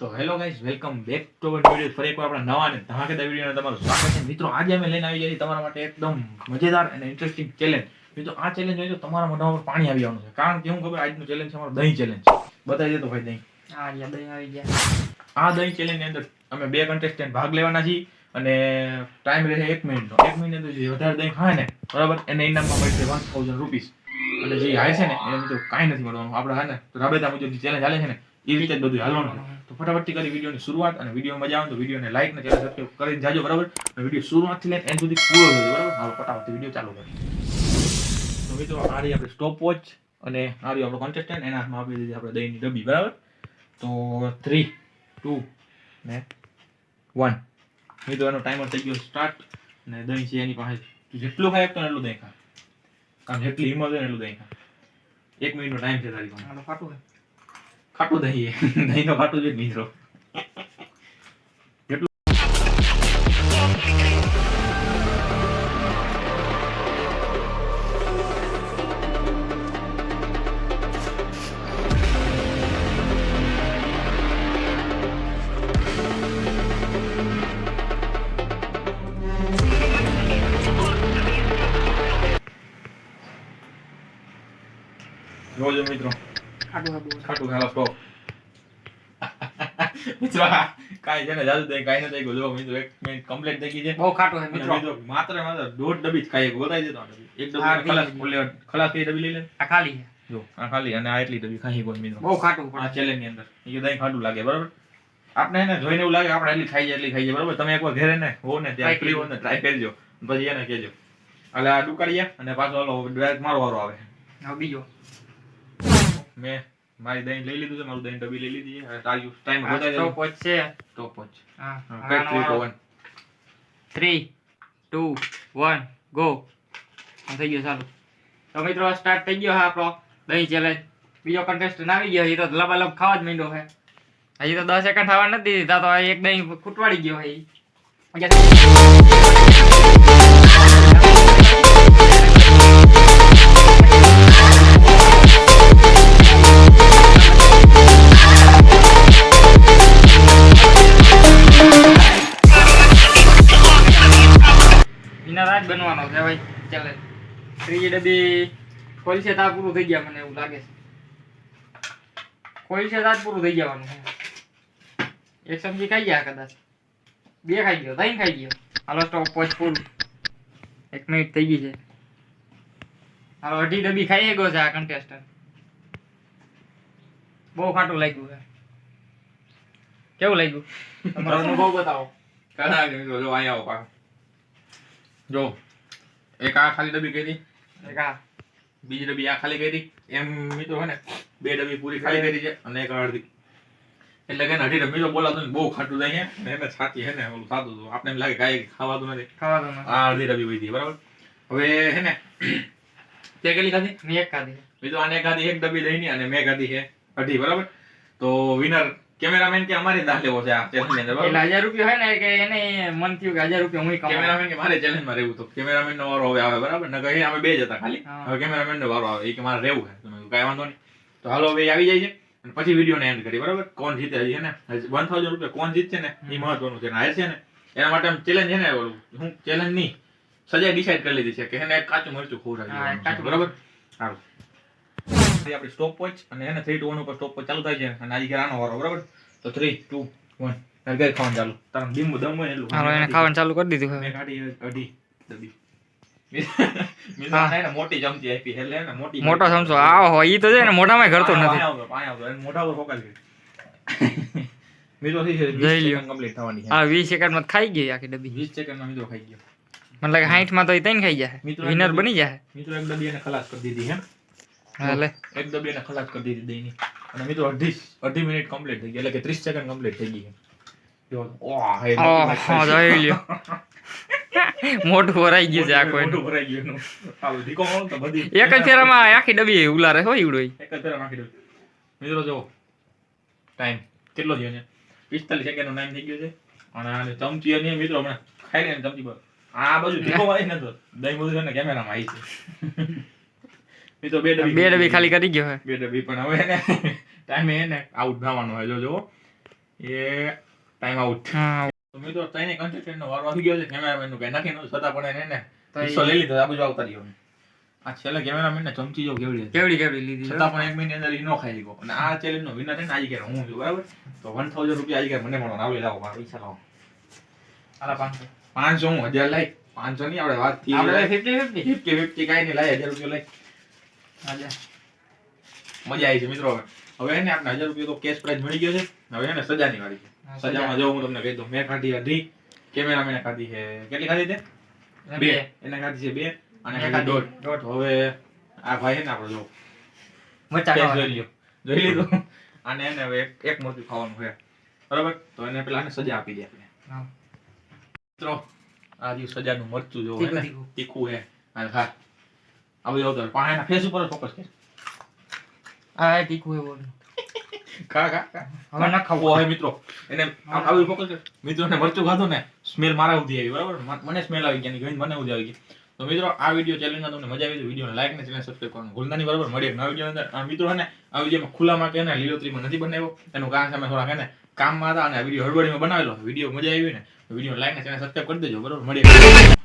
તો hello guys welcome back to our video ફરી એકવાર આપણા નવા અને ધમાકેદાર વિડીયોમાં તમારું સ્વાગત છે. મિત્રો આજે અમે લઈને આવી જઈએ તમારા માટે એકદમ મજેદાર અને ઇન્ટરેસ્ટિંગ ચેલેન્જ મિત્રો આ ચેલેન્જ હોય તો તમારા મોઢામાં પર પાણી આવી આવવાનું છે. કારણ કે હું ખબર આજનું ચેલેન્જ છે અમારું દહીં ચેલેન્જ બતાવી દેતો ભાઈ દહીં. આ દહીં આવી ગયા. આ દહીં ચેલેન્જની અંદર અમે બે કન્ટેસ્ટન્ટ ભાગ લેવાના છીએ અને ટાઈમ રહેશે એક મિનિટનો. એક મિનિટ અંદર જે વધારે દહીં ખાય ને બરાબર એને ઇનામમાં મળશે વન થાઉઝન્ડ રૂપીસ અને જે હાય છે ને એને મિત્રો કાંઈ નથી મળવાનું. આપણે હા ને રાબેતા મુજબ જે ચેલેન્જ હાલે છે ને એ રીતે જ બધું હાલવાનું છે. તો ફટાફટથી કરી વિડીયોની શરૂઆત અને વીડિયો મજા આવે તો વિડીયોને લાઈક ને ચેનલ સબસ્ક્રાઈબ કરીને જાજો, બરાબર? વીડિયો વીડિયો શરૂઆતથી લઈને એન્ડ સુધી પૂરો જોજો, બરાબર? હાલો, ફટાફટ વીડિયો ચાલુ કરીએ. તો મિત્રો, આ રહી આપણે સ્ટોપ વોચ અને આ રહ્યું આપણો કોન્ટેસ્ટન્ટ એના હાથમાં આપી દીધી આપણે દહીંની ડબ્બી, બરાબર? તો થ્રી ટુ ને વન મિત્રો, એનો ટાઈમર થઈ ગયો સ્ટાર્ટ અને દહીં છે એની પાસે. જેટલું ખાય તો એટલું દહીં ખા. કારણ જેટલી હિંમત હોય એટલું દહીં ખા. એક મિનિટનો ટાઈમ છે તારી પાસે. ફાટું ખાટું દહીં દહીં તો ખાટું જ મિત્રો. જો જોજો મિત્રો. ખાટું ખાટું. સ્ટોપ મિત્રો કાઈ છે ને જાદુ દહીં કાઈ ન ગયું. જો મિત્રો એક મિનિટ કમ્પ્લીટ થઈ ગઈ છે. બહુ ખાટું છે મિત્રો. મિત્રો માત્ર દોઢ ડબ્બી જ ખાઈ એક દેતો એક ડબ્બી ખલાસ ખોલે ખલાસ કરી ડબ્બી લઈ લે. આ ખાલી છે. જો આ ખાલી અને આ એટલી ડબ્બી ખાઈ ગયો મિત્રો. બહુ ખાટું આ ચેલેન્જની અંદર. એ દહીં ખાટું લાગે બરાબર? આપણે એને જોઈને એવું લાગે આપણે એટલી ખાઈ જાય એટલી ખાઈ જાય બરાબર? તમે એકવાર ઘરે ને હો ને ત્યાં ફ્રી હો ને ટ્રાય કરજો. પછી એને કહેજો. એટલે આ ડુકાડીએ અને પાછો ઓલો ડાયરેક્ટ મારો વારો આવે. હવે બીજો. મેં મારી દહીં લઈ લીધું છે મારું દહીં ડબ્બી લઈ લીધી છે. તારી ટાઈમ આ બતાવી stopwatch છે. તો પહોંચ હા કઈ three, two, one. Three two one go થઈ ગયો ચાલુ. તો મિત્રો સ્ટાર્ટ થઈ ગયો હા આપણો દહીં ચેલેન્જ બીજો કન્ટેસ્ટન્ટ આવી ગયો એ તો લબાલબ ખાવા જ માંડ્યો છે. હજી તો દસ સેકન્ડ થવા નથી દીધા તો આ એક દહીં ખૂટવાડી ગયો છે રાજ બનવાનો છે ભાઈ. ચાલે. ત્રીજી ડબ્બી ખોલશે તો આ પૂરું થઈ ગયા મને એવું લાગે છે. ખોલશે તો આ પૂરું થઈ જવાનું છે. એક સબ્જી ખાઈ ગયા કદાચ. બે ખાઈ ગયો ત્રણ ખાઈ ગયો. હાલો સ્ટોપ પોચ પૂરું એક મિનિટ થઈ ગઈ છે. હાલો અઢી ડબ્બી ખાઈ ગયો છે આ કન્ટેસ્ટન્ટ બહુ ખાટું લાગ્યું છે. કેવું લાગ્યું? તમારો અનુભવ બતાવો. છે જો અહીંયા આવો. જો એક આ ખાલી ડબ્બી કરી. એક આ બીજી ડબ્બી આ ખાલી કરી. એમ મિત્રો હે ને બે ડબ્બી પૂરી ખાલી કરી છે અને એક અડધી. એટલે કે અઢી ડબ્બી તો બોલાતો ને બહુ ખાટું જાય ને એને છાતી હે ને ઓલું થતું હતું. આપણે એમ લાગે કાંઈ ખાવાતું નથી. ખાવા દો મને. આ અડધી ડબ્બી વધી બરાબર? હવે હે ને તે કેટલી ખાધી? મેં એક ખાધી. બીજું આને ખાધી એક ડબ્બી લઈને અને મેં ખાધી છે અઢી બરાબર? તો વિનર કેમેરામેન કે અમારે દાહ લેવો છે આ ચેલેન્જ અંદર એટલે હજાર રૂપિયા હોય ને કે એને મન થયું કે હજાર રૂપિયા હું કમાઉં. કેમેરામેન કે મારે ચેલેન્જમાં રહેવું તો કેમેરામેન નો વારો હવે આવે બરાબર? ન કહી અમે બે જ હતા ખાલી. હવે કેમેરામેન નો વારો આવે એ કે મારે રહેવું છે. તમે કઈ વાંધો નહીં. તો હાલો હવે આવી જાય છે. અને પછી વીડિયો ને એન્ડ કરી બરાબર? કોણ જીતે હજી છે ને? વન થાઉઝન્ડ રૂપિયા કોણ જીતશે ને? એ મહત્વનું છે હારે છે ને? એના માટે ચેલેન્જ છે ને હું ચેલેન્જ નહીં સજા ડિસાઈડ કરી લીધી છે કે એને કાચું મરચું કાચું બરાબર? સારું આપણી સ્ટોપ વોચ અને એને થ્રી ટુ વન ઉપર સ્ટોપ વોચ ચાલુ થાય છે અને આજે આનો વારો બરાબર? તો થ્રી ટુ વન ઘર ખાવાનું ચાલુ. તારા બીમ દમ હોય એટલું હાલો એને ખાવાનું ચાલુ કરી દીધું મેં કાઢી અઢી ડબ્બી. મેં હા. એને મોટી ચમચી આપી. એટલે એને મોટી મોટો સમજો આવો હોય ઈ તો છે ને મોઢામાં ઘરતો નથી. પાયા આવતો, એને મોઢા ઉપર ફોકાસ કરી. મિત્રો થઈ છે 20 સેકન્ડ complete થવાની છે. આ વીસ સેકન્ડમાં ખાઈ ગઈ આખી ડબ્બી. 20 સેકન્ડમાં મિત્રો ખાઈ ગયો. મને લાગે સાઠમાં તો ઈ ત્રણ ખાઈ જાય મિત્રો વિનર બની જાય મિત્રો એક ડબ્બી એને ખલાસ કરી દીધી હે એટલે એક દબીને ખલાસ કરી દીધી દહીંની. અને મિત્રો અઢી અઢી મિનિટ કમ્પ્લીટ થઈ ગઈ. એટલે કે 30 સેકન્ડ કમ્પ્લીટ થઈ ગઈ ભરાઈ ગયું છે આખું ભરાઈ ગયું બધી એક જ ફેરામાં આખી ડબ્બી ઉલારે હોય ઈવડો એક જ ફેરા નાખી દઉં મિત્રો જો ટાઈમ કેટલો થયો છે? પિસ્તાલીસ સેકન્ડ નો ટાઈમ થઈ ગયો છે. અને આને ચમચી અને મિત્રો હમણાં ખાઈ લે ચમચી આ બાજુ ધીકો વાળી નતો દહીં બધું છે ને કેમેરામાં આવી છે. મિત્રો બે ડબ્બી બે ડબ્બી ખાલી કરી ગયો હે. બે ડબ્બી પણ હવે એને ટાઈમે એને આઉટ થવાનો હે જો જો. એ ટાઈમ આઉટ હા. તો મિત્રો તઈને contestant નો વારો આવી ગયો છે. કેમેરામેનનું કઈ નાખી નું છતાં પણ એને તો હિસ્સો લઈ લીધો આ બાજુ આવતા રહ્યો આ છેલ્લે કેમેરામેન ને ચમચી જો કેવડી કેવડી કેવડી લીધી છતાં પણ એક મહિની અંદર ઈનો ખાઈ લીધો અને આ ચેલેન્જ નો વિનર છે ને આજે હું છું બરાબર? તો 1000 રૂપિયા આજે કે મને મળો આવડી લાવો મારા પૈસા લાવો. આલા પાંચસો. પાંચસો હું હજાર લાઈ. પાંચસો નહીં આપણે વાતથી આપણે ફિફ્ટી ફિફ્ટી ફિફ્ટી ફિફ્ટી કાંઈ નહીં લાઈ હજાર રૂપિયા લઈ. મજા આવી છે મિત્રો. હવે હવે એને આપણે હજાર રૂપિયા તો કેશ પ્રાઇઝ મળી ગયો છે. હવે એને સજાની વાળી છે. સજામાં જો હું તમને કહી દઉં મેં ખાધી અઢી કેમેરામેને ખાધી છે. કેટલી ખાધી છે? બે. એને ખાધી છે બે અને ખાધી દોઢ. દોઢ. હવે આ ભાઈ છે ને આપણો જો જોઈ લ્યો. જોઈ લીધું. અને એને હવે એક મોટું ખાવાનું છે. બરાબર? તો એને પેલા સજા આપી દે આપણે. મિત્રો આ સજાનું મરચું જોવું તીખું, છે હે આ બધું પણ એના ફેસ ઉપર ફોકસ કે આ તીખું એવું કા કા કા હવે ના ખાવું હોય મિત્રો. એને આમ આવી ફોકસ કર. મિત્રોને મરચું ખાધું ને સ્મેલ મારા ઉધી આવી બરાબર? મ- મને સ્મેલ આવી ગયા ગઈ મને ઉધી આવી ગઈ. તો મિત્રો આ વીડિયો ચેનલમાં તમને મજા આવી તો વિડીયોને લાઈક ને ચેનલ સબસ્ક્રાઇબ કરવાનું ભૂલતા નહીં બરાબર? મળીએ નવા વીડિયો અંદર. આ મિત્રો ને આ વિડીયોમાં ખુલ્લામાં કે ને લીલોતરીમાં નથી બનાવ્યો. એનું કારણ સામે થોડા કે ને કામમાં હતા અને આ વીડિયો હળબડીમાં બનાવેલો. વીડિયો મજા આવી ને વીડિયો લાઈક ને ચેનલ સબસ્ક્રાઇબ કરી દેજો બરાબર? મળીએ